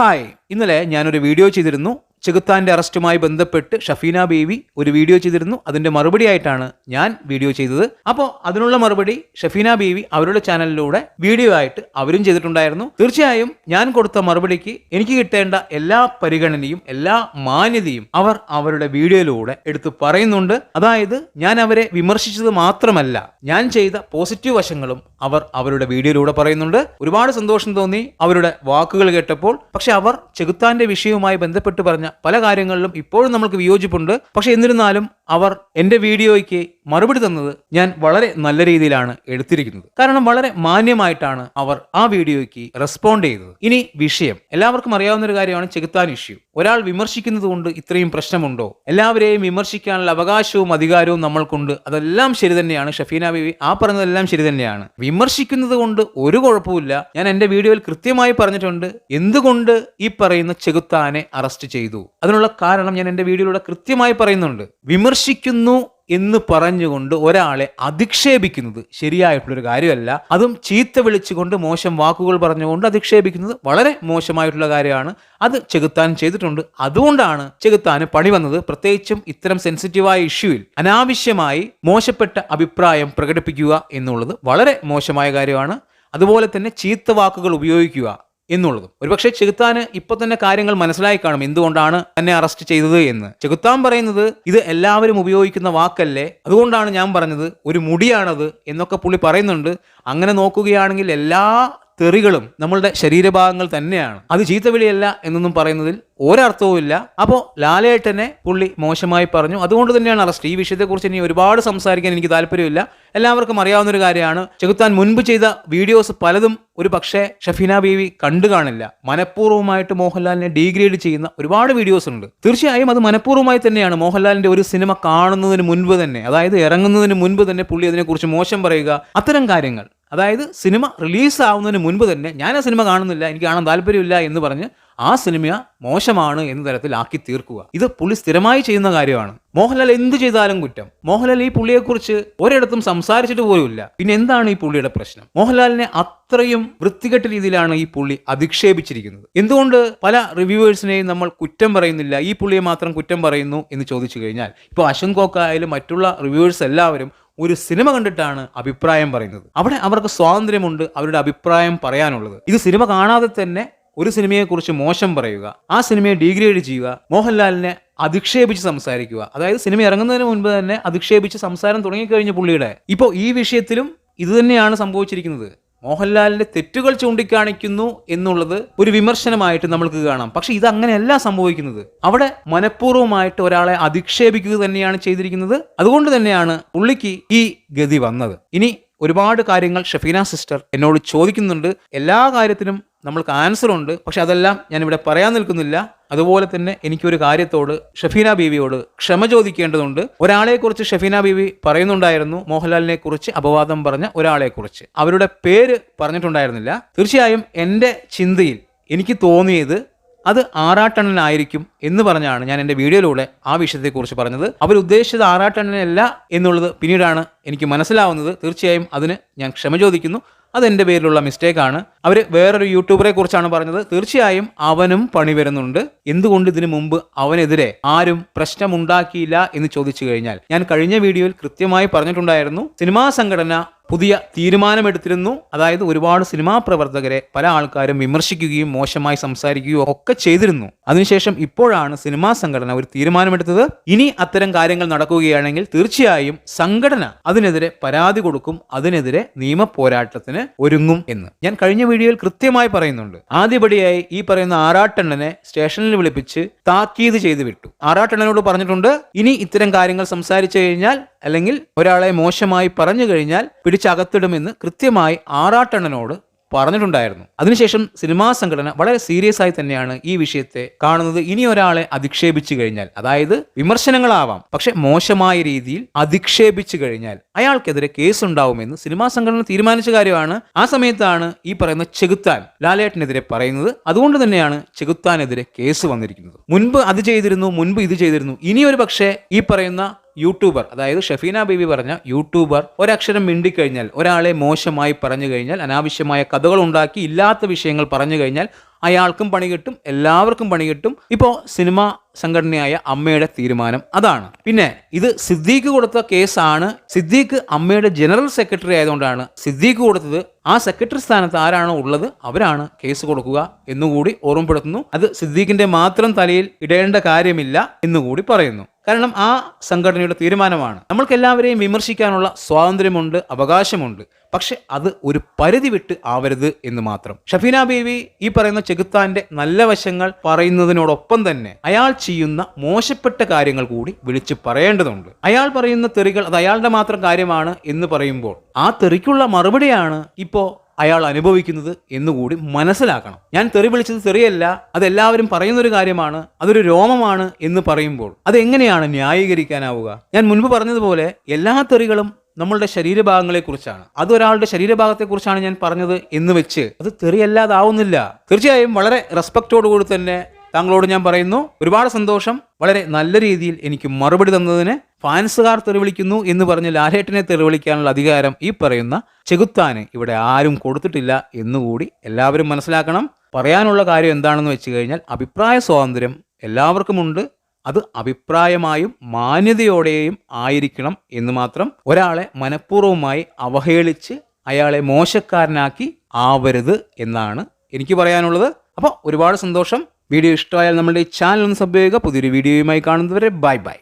Hi. ഇന്നലെ ഞാനൊരു video ചെയ്തിരുന്നു. ചെകുത്താന്റെ അറസ്റ്റുമായി ബന്ധപ്പെട്ട് ഷഫീന ബേബി ഒരു വീഡിയോ ചെയ്തിരുന്നു. അതിന്റെ മറുപടി ആയിട്ടാണ് ഞാൻ വീഡിയോ ചെയ്തത്. അപ്പോൾ അതിനുള്ള മറുപടി ഷഫീന ബേബി അവരുടെ ചാനലിലൂടെ വീഡിയോ ആയിട്ട് അവരും ചെയ്തിട്ടുണ്ടായിരുന്നു. തീർച്ചയായും ഞാൻ കൊടുത്ത മറുപടിക്ക് എനിക്ക് കിട്ടേണ്ട എല്ലാ പരിഗണനയും എല്ലാ മാന്യതയും അവർ അവരുടെ വീഡിയോയിലൂടെ എടുത്തു പറയുന്നുണ്ട്. അതായത് ഞാൻ അവരെ വിമർശിച്ചത് മാത്രമല്ല ഞാൻ ചെയ്ത പോസിറ്റീവ് വശങ്ങളും അവർ അവരുടെ വീഡിയോയിലൂടെ പറയുന്നുണ്ട്. ഒരുപാട് സന്തോഷം തോന്നി അവരുടെ വാക്കുകൾ കേട്ടപ്പോൾ. പക്ഷെ അവർ ചെകുത്താന്റെ വിഷയവുമായി ബന്ധപ്പെട്ട് പറഞ്ഞ പല കാര്യങ്ങളിലും ഇപ്പോഴും നമ്മൾക്ക് വിയോജിപ്പുണ്ട്. പക്ഷെ എന്നിരുന്നാലും അവർ എന്റെ വീഡിയോയ്ക്ക് മറുപടി തന്നത് ഞാൻ വളരെ നല്ല രീതിയിലാണ് എടുത്തിരിക്കുന്നത്. കാരണം വളരെ മാന്യമായിട്ടാണ് അവർ ആ വീഡിയോയ്ക്ക് റെസ്പോണ്ട് ചെയ്തത്. ഇനി വിഷയം. എല്ലാവർക്കും അറിയാവുന്ന ഒരു കാര്യമാണ് ചെകുത്താൻ ഇഷ്യൂ. ഒരാൾ വിമർശിക്കുന്നത് കൊണ്ട് ഇത്രയും പ്രശ്നമുണ്ടോ? എല്ലാവരെയും വിമർശിക്കാനുള്ള അവകാശവും അധികാരവും നമ്മൾക്കുണ്ട്. അതെല്ലാം ശരി തന്നെയാണ്. ഷഫീന ബീവി ആ പറഞ്ഞതെല്ലാം ശരി തന്നെയാണ്. വിമർശിക്കുന്നത് കൊണ്ട് ഒരു കുഴപ്പമില്ല ഞാൻ എന്റെ വീഡിയോയിൽ കൃത്യമായി പറഞ്ഞിട്ടുണ്ട്. എന്തുകൊണ്ട് ഈ പറയുന്ന ചെകുത്താനെ അറസ്റ്റ് ചെയ്തു? അതിനുള്ള കാരണം ഞാൻ എന്റെ വീഡിയോയിലൂടെ കൃത്യമായി പറയുന്നുണ്ട്. വിമർശിക്കുന്നു എന്ന് പറഞ്ഞുകൊണ്ട് ഒരാളെ അധിക്ഷേപിക്കുന്നത് ശരിയായിട്ടുള്ളൊരു കാര്യമല്ല. അതും ചീത്ത വിളിച്ചുകൊണ്ട് മോശം വാക്കുകൾ പറഞ്ഞുകൊണ്ട് അധിക്ഷേപിക്കുന്നത് വളരെ മോശമായിട്ടുള്ള കാര്യമാണ്. അത് ചെകുത്താൻ ചെയ്തിട്ടുണ്ട്. അതുകൊണ്ടാണ് ചെകുത്താന് പണി വന്നത്. പ്രത്യേകിച്ചും ഇത്തരം സെൻസിറ്റീവായ ഇഷ്യൂവിൽ അനാവശ്യമായി മോശപ്പെട്ട അഭിപ്രായം പ്രകടിപ്പിക്കുക എന്നുള്ളത് വളരെ മോശമായ കാര്യമാണ്. അതുപോലെ തന്നെ ചീത്ത വാക്കുകൾ ഉപയോഗിക്കുക എന്നുള്ളതും. ഒരുപക്ഷെ ചെകുത്താന് ഇപ്പൊ തന്നെ കാര്യങ്ങൾ മനസ്സിലായി കാണും. എന്തുകൊണ്ടാണ് തന്നെ അറസ്റ്റ് ചെയ്തത് എന്ന്. ചെകുത്താൻ പറയുന്നത് ഇത് എല്ലാവരും ഉപയോഗിക്കുന്ന വാക്കല്ലേ? അതുകൊണ്ടാണ് ഞാൻ പറഞ്ഞത് ഒരു മുടിയാണത് എന്നൊക്കെ പുള്ളി പറയുന്നുണ്ട്. അങ്ങനെ നോക്കുകയാണെങ്കിൽ എല്ലാ തെറികളും നമ്മളുടെ ശരീരഭാഗങ്ങൾ തന്നെയാണ്. അത് ചീത്തവിളിയല്ല എന്നൊന്നും പറയുന്നതിൽ ഒരർത്ഥവുമില്ല അപ്പോൾ ലാലേട്ടനെ പുള്ളി മോശമായി പറഞ്ഞു. അതുകൊണ്ട് തന്നെയാണ് അറസ്റ്റ്. ഈ വിഷയത്തെക്കുറിച്ച് ഇനി ഒരുപാട് സംസാരിക്കാൻ എനിക്ക് താല്പര്യമില്ല. എല്ലാവർക്കും അറിയാവുന്ന ഒരു കാര്യമാണ്. ചെകുത്താൻ മുൻപ് ചെയ്ത വീഡിയോസ് പലതും ഒരു പക്ഷേ ഷഫീന ബീവി കണ്ടു കാണില്ല. മനഃപൂർവമായിട്ട് മോഹൻലാലിനെ ഡീഗ്രേഡ് ചെയ്യുന്ന ഒരുപാട് വീഡിയോസ് ഉണ്ട്. തീർച്ചയായും അത് മനഃപൂർവമായി തന്നെയാണ്. മോഹൻലാലിന്റെ ഒരു സിനിമ കാണുന്നതിന് മുൻപ് തന്നെ അതായത് ഇറങ്ങുന്നതിന് മുൻപ് തന്നെ പുള്ളി അതിനെക്കുറിച്ച് മോശം പറയുക. അത്തരം കാര്യങ്ങൾ. അതായത് സിനിമ റിലീസ് ആവുന്നതിന് മുൻപ് തന്നെ ഞാൻ ആ സിനിമ കാണുന്നില്ല എനിക്ക് കാണാൻ താല്പര്യമില്ല എന്ന് പറഞ്ഞ് ആ സിനിമ മോശമാണ് എന്ന തരത്തിലാക്കി തീർക്കുക. ഇത് പുള്ളി സ്ഥിരമായി ചെയ്യുന്ന കാര്യമാണ്. മോഹൻലാൽ എന്ത് ചെയ്താലും കുറ്റം. മോഹൻലാൽ ഈ പുള്ളിയെക്കുറിച്ച് ഒരിടത്തും സംസാരിച്ചിട്ട് പോലുമില്ല. പിന്നെ എന്താണ് ഈ പുള്ളിയുടെ പ്രശ്നം? മോഹൻലാലിനെ അത്രയും വൃത്തികെട്ട രീതിയിലാണ് ഈ പുള്ളി അധിക്ഷേപിച്ചിരിക്കുന്നത്. എന്തുകൊണ്ട് പല റിവ്യൂവേഴ്സിനെയും നമ്മൾ കുറ്റം പറയുന്നില്ല ഈ പുള്ളിയെ മാത്രം കുറ്റം പറയുന്നു എന്ന് ചോദിച്ചു കഴിഞ്ഞാൽ ഇപ്പോൾ കോക്ക ആയാലും മറ്റുള്ള റിവ്യൂവേഴ്സ് എല്ലാവരും ഒരു സിനിമ കണ്ടിട്ടാണ് അഭിപ്രായം പറയുന്നത്. അവിടെ അവർക്ക് സ്വാതന്ത്ര്യമുണ്ട് അവരുടെ അഭിപ്രായം പറയാനുള്ളത്. ഇത് സിനിമ കാണാതെ തന്നെ ഒരു സിനിമയെക്കുറിച്ച് മോശം പറയുക ആ സിനിമയെ ഡീഗ്രേഡ് ചെയ്യുക മോഹൻലാലിനെ അധിക്ഷേപിച്ച് സംസാരിക്കുക. അതായത് സിനിമ ഇറങ്ങുന്നതിന് മുൻപ് തന്നെ അധിക്ഷേപിച്ച് സംസാരം തുടങ്ങിക്കഴിഞ്ഞ പുള്ളിയുടെ. ഇപ്പോൾ ഈ വിഷയത്തിലും ഇതുതന്നെയാണ് സംഭവിച്ചിരിക്കുന്നത്. മോഹൻലാലിന്റെ തെറ്റുകൾ ചൂണ്ടിക്കാണിക്കുന്നു എന്നുള്ളത് ഒരു വിമർശനമായിട്ട് നമ്മൾക്ക് കാണാം. പക്ഷെ ഇത് അങ്ങനെയല്ല സംഭവിക്കുന്നത്. അവിടെ മനഃപൂർവമായിട്ട് ഒരാളെ അധിക്ഷേപിക്കുക തന്നെയാണ് ചെയ്തിരിക്കുന്നത്. അതുകൊണ്ട് തന്നെയാണ് പുള്ളിക്ക് ഈ ഗതി വന്നത്. ഇനി ഒരുപാട് കാര്യങ്ങൾ ഷഫീന സിസ്റ്റർ എന്നോട് ചോദിക്കുന്നുണ്ട്. എല്ലാ കാര്യത്തിനും നമ്മൾക്ക് ആൻസറുണ്ട് പക്ഷെ അതെല്ലാം ഞാനിവിടെ പറയാൻ നിൽക്കുന്നില്ല. അതുപോലെ തന്നെ എനിക്കൊരു കാര്യത്തോട് ഷഫീന ബീവിയോട് ക്ഷമ ചോദിക്കേണ്ടതുണ്ട്. ഒരാളെക്കുറിച്ച് ഷഫീന ബീവി പറയുന്നുണ്ടായിരുന്നു. മോഹൻലാലിനെ കുറിച്ച് അപവാദം പറഞ്ഞ ഒരാളെക്കുറിച്ച്. അവരുടെ പേര് പറഞ്ഞിട്ടുണ്ടായിരുന്നില്ല. തീർച്ചയായും എന്റെ ചിന്തയിൽ എനിക്ക് തോന്നിയത് അത് ആറാട്ടണ്ണനായിരിക്കും എന്ന് പറഞ്ഞാണ് ഞാൻ എന്റെ വീഡിയോയിലൂടെ ആ വിഷയത്തെക്കുറിച്ച് പറഞ്ഞത്. അവരുദ്ദേശിച്ചത് ആറാട്ടണ്ണനല്ല എന്നുള്ളത് പിന്നീടാണ് എനിക്ക് മനസ്സിലാവുന്നത്. തീർച്ചയായും അതിന് ഞാൻ ക്ഷമ ചോദിക്കുന്നു. അതെന്റെ പേരിലുള്ള മിസ്റ്റേക്കാണ്. അവർ വേറൊരു യൂട്യൂബറെ കുറിച്ചാണ് പറഞ്ഞത്. തീർച്ചയായും അവനും പണി വരുന്നുണ്ട്. എന്തുകൊണ്ട് ഇതിനു മുമ്പ് അവനെതിരെ ആരും പ്രശ്നമുണ്ടാക്കിയില്ല എന്ന് ചോദിച്ചു കഴിഞ്ഞാൽ ഞാൻ കഴിഞ്ഞ വീഡിയോയിൽ കൃത്യമായി പറഞ്ഞിട്ടുണ്ടായിരുന്നു സിനിമാ സംഘടന പുതിയ തീരുമാനമെടുത്തിരുന്നു. അതായത് ഒരുപാട് സിനിമാ പ്രവർത്തകരെ പല ആൾക്കാരും വിമർശിക്കുകയും മോശമായി സംസാരിക്കുകയും ഒക്കെ ചെയ്തിരുന്നു. അതിനുശേഷം ഇപ്പോഴാണ് സിനിമാ സംഘടന ഒരു തീരുമാനമെടുത്തത്. ഇനി അത്തരം കാര്യങ്ങൾ നടക്കുകയാണെങ്കിൽ തീർച്ചയായും സംഘടന അതിനെതിരെ പരാതി കൊടുക്കും. അതിനെതിരെ നിയമ പോരാട്ടത്തിന് ഒരുങ്ങും എന്ന്. ഞാൻ കഴിഞ്ഞ വീഡിയോയിൽ കൃത്യമായി പറയുന്നുണ്ട്. ആദ്യപടിയായി ഈ പറയുന്ന ആറാട്ടണ്ണനെ സ്റ്റേഷനിൽ വിളിപ്പിച്ച് താക്കീത് ചെയ്ത് വിട്ടു. ആറാട്ടണ്ണനോട് പറഞ്ഞിട്ടുണ്ട് ഇനി ഇത്തരം കാര്യങ്ങൾ സംസാരിച്ചു കഴിഞ്ഞാൽ അല്ലെങ്കിൽ ഒരാളെ മോശമായി പറഞ്ഞു കഴിഞ്ഞാൽ പിടിച്ചകത്തിടുമെന്ന് കൃത്യമായി ആറാട്ടണ്ണനോട് പറഞ്ഞിട്ടുണ്ടായിരുന്നു. അതിനുശേഷം സിനിമാ സംഘടന വളരെ സീരിയസ് ആയി തന്നെയാണ് ഈ വിഷയത്തെ കാണുന്നത്. ഇനി ഒരാളെ അധിക്ഷേപിച്ചു കഴിഞ്ഞാൽ അതായത് വിമർശനങ്ങളാവാം പക്ഷെ മോശമായ രീതിയിൽ അധിക്ഷേപിച്ചു കഴിഞ്ഞാൽ അയാൾക്കെതിരെ കേസ് ഉണ്ടാവുമെന്ന് സിനിമാ സംഘടന തീരുമാനിച്ച കാര്യമാണ്. ആ സമയത്താണ് ഈ പറയുന്ന ചെകുത്താൻ ലാലേട്ടനെതിരെ പറയുന്നത്. അതുകൊണ്ട് തന്നെയാണ് ചെകുത്താനെതിരെ കേസ് വന്നിരിക്കുന്നത്. മുൻപ് അത് ചെയ്തിരുന്നു മുൻപ് ഇത് ചെയ്തിരുന്നു. ഇനി ഒരു പക്ഷേ ഈ പറയുന്ന യൂട്യൂബർ. അതായത് ഷഫീന ബേബി പറഞ്ഞ യൂട്യൂബർ ഒരക്ഷരം മിണ്ടിക്കഴിഞ്ഞാൽ ഒരാളെ മോശമായി പറഞ്ഞു കഴിഞ്ഞാൽ അനാവശ്യമായ കഥകൾ ഉണ്ടാക്കി ഇല്ലാത്ത വിഷയങ്ങൾ പറഞ്ഞു കഴിഞ്ഞാൽ അയാൾക്കും പണി കിട്ടും എല്ലാവർക്കും പണി കിട്ടും. ഇപ്പോൾ സിനിമ സംഘടനയായ അമ്മയുടെ തീരുമാനം അതാണ്. പിന്നെ ഇത് സിദ്ദീഖ് കൊടുത്ത കേസാണ്. സിദ്ദീഖ് അമ്മയുടെ ജനറൽ സെക്രട്ടറി ആയതുകൊണ്ടാണ് സിദ്ദീഖ് കൊടുത്തത്. ആ സെക്രട്ടറി സ്ഥാനത്ത് ആരാണോ ഉള്ളത് അവരാണ് കേസ് കൊടുക്കുക എന്നുകൂടി ഓർമ്മപ്പെടുത്തുന്നു. അത് സിദ്ദീഖിന്റെ മാത്രം തലയിൽ ഇടേണ്ട കാര്യമില്ല എന്നുകൂടി പറയുന്നു. കാരണം ആ സംഘടനയുടെ തീരുമാനമാണ്. നമ്മൾക്ക് എല്ലാവരെയും വിമർശിക്കാനുള്ള സ്വാതന്ത്ര്യമുണ്ട് അവകാശമുണ്ട്. പക്ഷെ അത് ഒരു പരിധി വിട്ട് ആവരുത് എന്ന് മാത്രം. ഷഫീന ബേബി ഈ പറയുന്ന ചെകുത്താന്റെ നല്ല വശങ്ങൾ പറയുന്നതിനോടൊപ്പം തന്നെ അയാൾ ചെയ്യുന്ന മോശപ്പെട്ട കാര്യങ്ങൾ കൂടി വിളിച്ചു പറയേണ്ടതുണ്ട്. അയാൾ പറയുന്ന തെറികൾ അത് അയാളുടെ മാത്രം കാര്യമാണ് എന്ന് പറയുമ്പോൾ ആ തെറിക്കുള്ള മറുപടിയാണ് ഇപ്പോ അയാൾ അനുഭവിക്കുന്നത് എന്നുകൂടി മനസ്സിലാക്കണം. ഞാൻ തെറി വിളിച്ചത് തെറിയല്ല അതെല്ലാവരും പറയുന്നൊരു കാര്യമാണ് അതൊരു രോമമാണ് എന്ന് പറയുമ്പോൾ അതെങ്ങനെയാണ് ന്യായീകരിക്കാനാവുക? ഞാൻ മുൻപ് പറഞ്ഞതുപോലെ എല്ലാ തെറികളും നമ്മളുടെ ശരീരഭാഗങ്ങളെക്കുറിച്ചാണ്. അത് ഒരാളുടെ ശരീരഭാഗത്തെക്കുറിച്ചാണ് ഞാൻ പറഞ്ഞത് എന്ന് വെച്ച് അത് തെറിയല്ലാതാവുന്നില്ല. തീർച്ചയായും വളരെ റെസ്പെക്റ്റോടുകൂടി തന്നെ താങ്കളോട് ഞാൻ പറയുന്നു ഒരുപാട് സന്തോഷം. വളരെ നല്ല രീതിയിൽ എനിക്ക് മറുപടി തന്നതിന് ഫാൻസുകാർ തെറിവിളിക്കുന്നു എന്ന് പറഞ്ഞ് ലാലേട്ടനെ തെറിവിളിക്കാനുള്ള അധികാരം ഈ പറയുന്ന ചെകുത്താന് ഇവിടെ ആരും കൊടുത്തിട്ടില്ല എന്നുകൂടി എല്ലാവരും മനസ്സിലാക്കണം. പറയാനുള്ള കാര്യം എന്താണെന്ന് വെച്ച് കഴിഞ്ഞാൽ അഭിപ്രായ സ്വാതന്ത്ര്യം എല്ലാവർക്കുമുണ്ട്. അത് അഭിപ്രായമായും മാന്യതയോടെയും ആയിരിക്കണം എന്ന് മാത്രം ഒരാളെ മനഃപൂർവമായി അവഹേളിച്ച് അയാളെ മോശക്കാരനാക്കി ആവരുത് എന്നാണ് എനിക്ക് പറയാനുള്ളത്. അപ്പോൾ ഒരുപാട് സന്തോഷം. വീഡിയോ ഇഷ്ടമായാൽ നമ്മുടെ ഈ ചാനൽ ഒന്ന് സബ് ചെയ്യുക. പുതിയൊരു വീഡിയോയുമായി കാണുന്നവരെ ബൈ ബൈ.